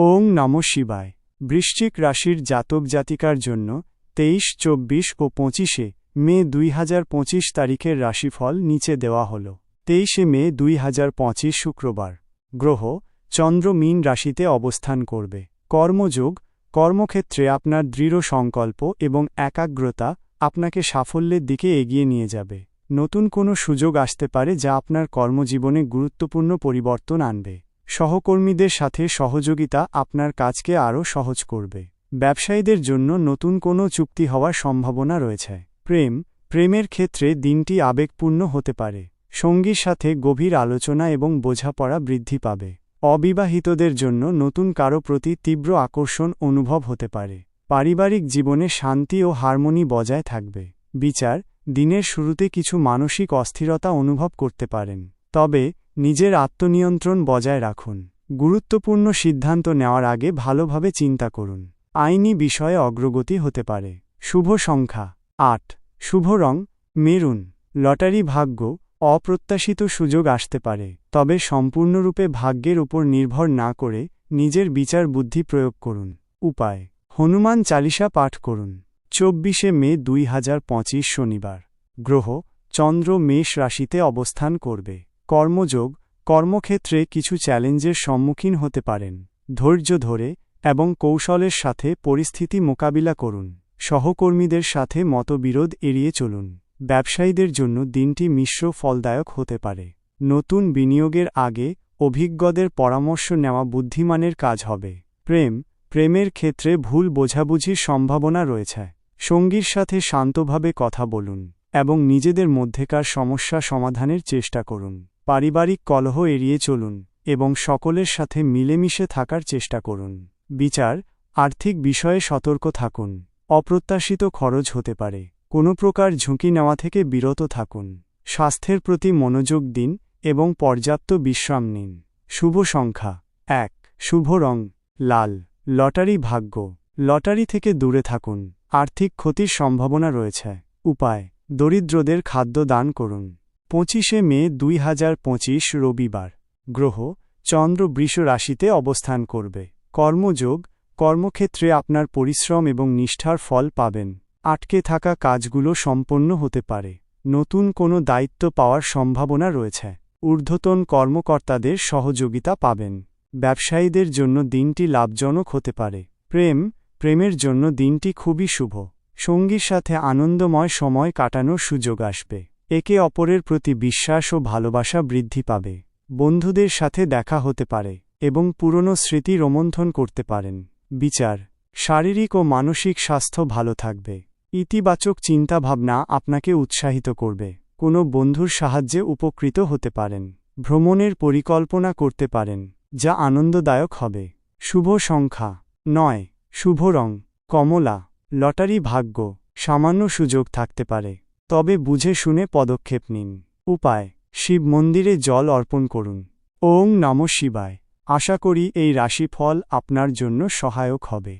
ওং নম শিবায়। বৃশ্চিক রাশির জাতক জাতিকার জন্য তেইশ, চব্বিশ ও পঁচিশে মে দুই হাজার পঁচিশ তারিখের রাশিফল নিচে দেওয়া হল। তেইশে মে দুই হাজার পঁচিশ শুক্রবার। গ্রহ চন্দ্র মীন রাশিতে অবস্থান করবে। কর্মযোগ, কর্মক্ষেত্রে আপনার দৃঢ় সংকল্প এবং একাগ্রতা আপনাকে সাফল্যের দিকে এগিয়ে নিয়ে যাবে। নতুন কোনো সুযোগ আসতে পারে যা আপনার কর্মজীবনে গুরুত্বপূর্ণ পরিবর্তন আনবে। সহকর্মীদের সাথে সহযোগিতা আপনার কাজকে আরও সহজ করবে। ব্যবসায়ীদের জন্য নতুন কোনো চুক্তি হওয়ার সম্ভাবনা রয়েছে। প্রেম, প্রেমের ক্ষেত্রে দিনটি আবেগপূর্ণ হতে পারে। সঙ্গীর সাথে গভীর আলোচনা এবং বোঝাপড়া বৃদ্ধি পাবে। অবিবাহিতদের জন্য নতুন কারও প্রতি তীব্র আকর্ষণ অনুভব হতে পারে। পারিবারিক জীবনে শান্তি ও হারমোনি বজায় থাকবে। বিচার, দিনের শুরুতে কিছু মানসিক অস্থিরতা অনুভব করতে পারেন। তবে নিজের আত্মনিয়ন্ত্রণ বজায় রাখুন। গুরুত্বপূর্ণ সিদ্ধান্ত নেওয়ার আগে ভালোভাবে চিন্তা করুন। আইনি বিষয়ে অগ্রগতি হতে পারে। শুভ সংখ্যা। আট। শুভ রং। মেরুন। লটারি ভাগ্য অপ্রত্যাশিত সুযোগ আসতে পারে, তবে সম্পূর্ণরূপে ভাগ্যের উপর নির্ভর না করে নিজের বিচার বুদ্ধি প্রয়োগ করুন। উপায়। হনুমান চালিসা পাঠ করুন। চব্বিশে মে দুই হাজার পঁচিশ শনিবার। গ্রহ চন্দ্র মেষ রাশিতে অবস্থান করবে। কর্মযোগ, কর্মক্ষেত্রে কিছু চ্যালেঞ্জের সম্মুখীন হতে পারেন। ধৈর্য ধরে এবং কৌশলের সাথে পরিস্থিতি মোকাবিলা করুন। সহকর্মীদের সাথে মতবিরোধ এড়িয়ে চলুন। ব্যবসায়ীদের জন্য দিনটি মিশ্র ফলদায়ক হতে পারে। নতুন বিনিয়োগের আগে অভিজ্ঞদের পরামর্শ নেওয়া বুদ্ধিমানের কাজ হবে। প্রেম, প্রেমের ক্ষেত্রে ভুল বোঝাবুঝির সম্ভাবনা রয়েছে। সঙ্গীর সাথে শান্তভাবে কথা বলুন এবং নিজেদের মধ্যেকার সমস্যা সমাধানের চেষ্টা করুন। পারিবারিক কলহ এড়িয়ে চলুন এবং সকলের সাথে মিলেমিশে থাকার চেষ্টা করুন। বিচার, আর্থিক বিষয়ে সতর্ক থাকুন। অপ্রত্যাশিত খরচ হতে পারে। কোনো প্রকার ঝুঁকি নেওয়া থেকে বিরত থাকুন। স্বাস্থ্যের প্রতি মনোযোগ দিন এবং পর্যাপ্ত বিশ্রাম নিন। শুভ সংখ্যা। এক, শুভ রং। লাল। লটারি ভাগ্য। লটারি থেকে দূরে থাকুন। আর্থিক ক্ষতির সম্ভাবনা রয়েছে। উপায়, দরিদ্রদের খাদ্য দান করুন। পঁচিশে মে দুই হাজার পঁচিশ রবিবার, গ্রহ চন্দ্র বৃষ রাশিতে অবস্থান করবে। কর্মযোগ, কর্মক্ষেত্রে আপনার পরিশ্রম এবং নিষ্ঠার ফল পাবেন। আটকে থাকা কাজগুলো সম্পন্ন হতে পারে। নতুন কোনো দায়িত্ব পাওয়ার সম্ভাবনা রয়েছে। ঊর্ধ্বতন কর্মকর্তাদের সহযোগিতা পাবেন। ব্যবসায়ীদের জন্য দিনটি লাভজনক হতে পারে। প্রেম, প্রেমের জন্য দিনটি খুবই শুভ। সঙ্গীর সাথে আনন্দময় সময় কাটানোর সুযোগ আসবে। একে অপরের প্রতি বিশ্বাস ও ভালোবাসা বৃদ্ধি পাবে, বন্ধুদের সাথে দেখা হতে পারে, এবং পুরনো স্মৃতি রোমন্থন করতে পারেন। বিচার, শারীরিক ও মানসিক স্বাস্থ্য ভালো থাকবে। ইতিবাচক চিন্তাভাবনা আপনাকে উৎসাহিত করবে। কোনো বন্ধুর সাহায্যে উপকৃত হতে পারেন। ভ্রমণের পরিকল্পনা করতে পারেন, যা আনন্দদায়ক হবে। শুভ সংখ্যা, নয়, শুভ রং, কমলা, লটারি ভাগ্য, সামান্য সুযোগ থাকতে পারে। তবে বুঝে শুনে পদক্ষেপ নিন। উপায়, শিব মন্দিরে জল অর্পণ করুন। ওং নম শিবায়। আশা করি এই রাশিফল আপনার জন্য সহায়ক হবে।